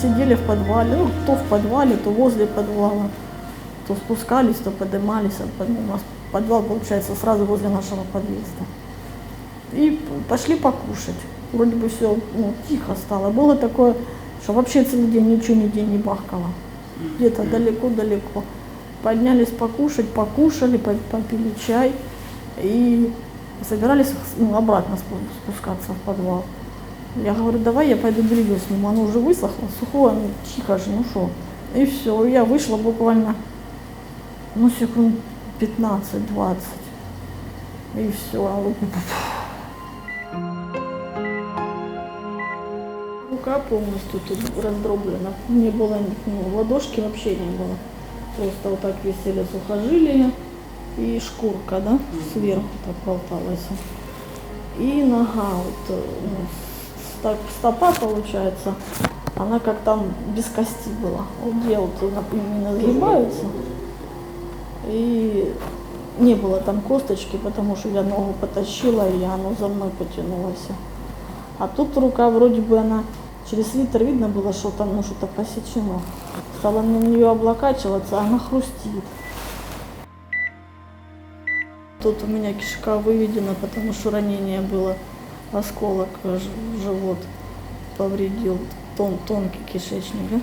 сидели в подвале, ну, то в подвале, то возле подвала, то спускались, то поднимались. Под- У нас подвал, получается, сразу возле нашего подъезда. И пошли покушать. Вроде бы все ну, тихо стало. Было такое, что вообще целый день ничего нигде не бахкало. Где-то далеко-далеко. Поднялись покушать, покушали, по- попили чай и собирались ну, обратно спу- спускаться в подвал. Я говорю, давай я пойду белье сниму, оно уже высохло, сухое, ну тихо же, ну что. И все, я вышла буквально, ну секунд 15-20. И все. Рука полностью тут раздроблена. Не было, ну, ладошки вообще не было. Просто вот так висели сухожилия и шкурка, да, сверху так болталась. И нога, вот, ну, стопа получается, она как там без кости была. Вот она именно сгибается. И не было там косточки, потому что я ногу потащила, и оно за мной потянулось. А тут рука вроде бы она через свитер видно было, что там ну, что-то посечено. Стала на нее облокачиваться, она хрустит. Тут у меня кишка выведена, потому что ранение было, осколок э, живот повредил, тон, тонкий кишечник. Да?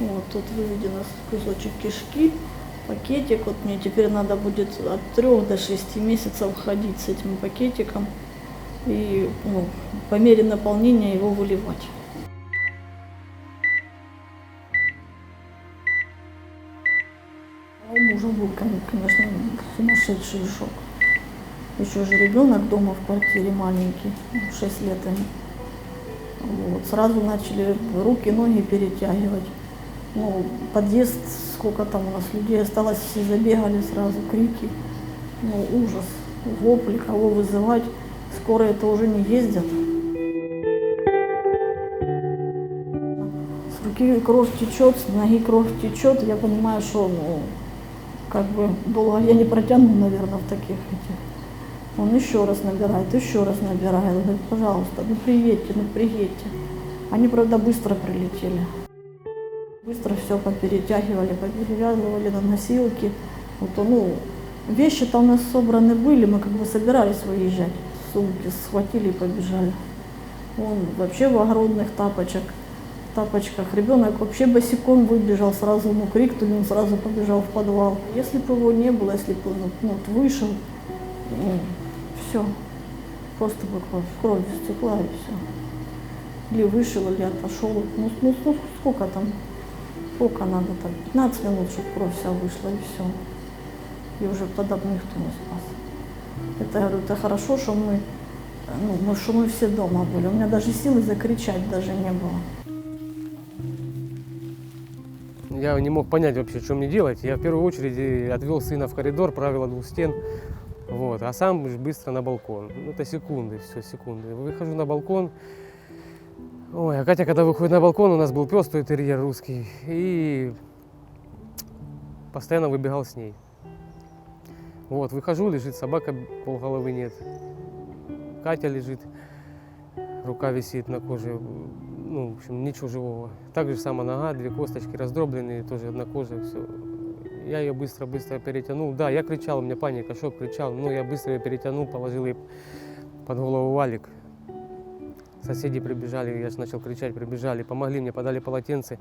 Вот тут выведено кусочек кишки, пакетик. Вот мне теперь надо будет от 3 до 6 месяцев ходить с этим пакетиком и ну, по мере наполнения его выливать. У мужа был, кон- конечно, сумасшедший шок. Еще же ребенок дома в квартире маленький, 6 лет ему. Вот, сразу начали руки, ноги перетягивать. Ну, подъезд, сколько там у нас людей осталось, все забегали сразу, крики. Ну, ужас, вопли, кого вызывать. Скорые это уже не ездят. С руки кровь течет, с ноги кровь течет. Я понимаю, что ну, как бы долго я не протяну, наверное, в таких этих. Он еще раз набирает, еще раз набирает. Говорит, пожалуйста, ну приедьте, ну приедьте. Они, правда, быстро прилетели. Быстро все поперетягивали, поперевязывали на носилки. Вот, ну, вещи-то у нас собраны были, мы как бы собирались выезжать. Сумки схватили и побежали. Он вообще в огромных тапочках, тапочках. Ребенок вообще босиком выбежал сразу, ну, крикнули, он сразу побежал в подвал. Если бы его не было, если бы он ну, вышел, ну, все, просто бы кровь, кровь стекла и все. Или вышел, или отошел. Ну, ну, ну, сколько там, сколько надо там, 15 минут, чтобы кровь вся вышла и все. И уже тогда бы никто не спас. Это, я говорю, это хорошо, что мы, ну, мы, что мы все дома были. У меня даже силы закричать даже не было. Я не мог понять вообще, что мне делать. Я в первую очередь э, отвел сына в коридор, правила двух стен. Вот, а сам быстро на балкон. Ну, это секунды, все, секунды. Выхожу на балкон. Ой, а Катя, когда выходит на балкон, у нас был пес, той терьер русский. И постоянно выбегал с ней. Вот, выхожу, лежит собака, полголовы нет. Катя лежит, рука висит на коже. Ну, в общем, ничего живого. Так же сама нога, две косточки раздробленные, тоже одна кожа, все. Я ее быстро-быстро перетянул. Да, я кричал, у меня паника, шок, кричал. Но я быстро ее перетянул, положил ей под голову валик. Соседи прибежали, я же начал кричать, прибежали, помогли мне, подали полотенце,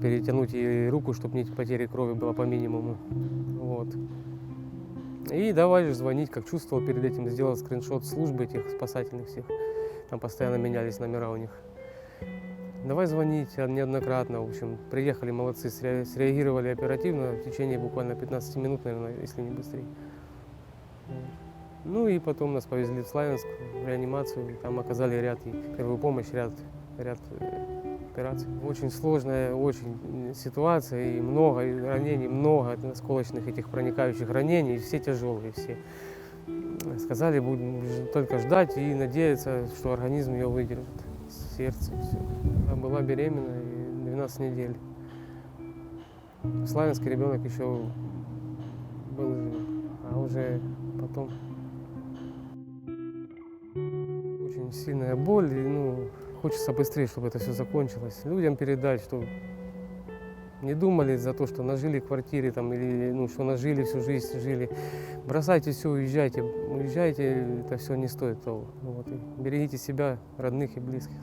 перетянуть ей руку, чтобы не потери крови было по минимуму. Вот. И давай же звонить, как чувствовал перед этим, сделал скриншот службы этих спасательных всех. Там постоянно менялись номера у них. Давай звонить неоднократно. В общем, приехали молодцы, сре- среагировали оперативно в течение буквально 15 минут, наверное, если не быстрее. Ну и потом нас повезли в Славянск, в реанимацию. Там оказали ряд и первую помощь, ряд, ряд э, операций. Очень сложная очень м, ситуация, и много и ранений, много осколочных этих проникающих ранений, все тяжелые, все. Сказали, будем только ждать и надеяться, что организм ее выдержит. Сердце, все. Была беременна и 12 недель. В Славянске ребенок еще был жив, а уже потом очень сильная боль, и, ну, хочется быстрее, чтобы это все закончилось. Людям передать, что не думали за то, что нажили в квартире там, или ну, что нажили всю жизнь, жили. Бросайте все, уезжайте. Уезжайте, это все не стоит того. Вот. И берегите себя, родных и близких.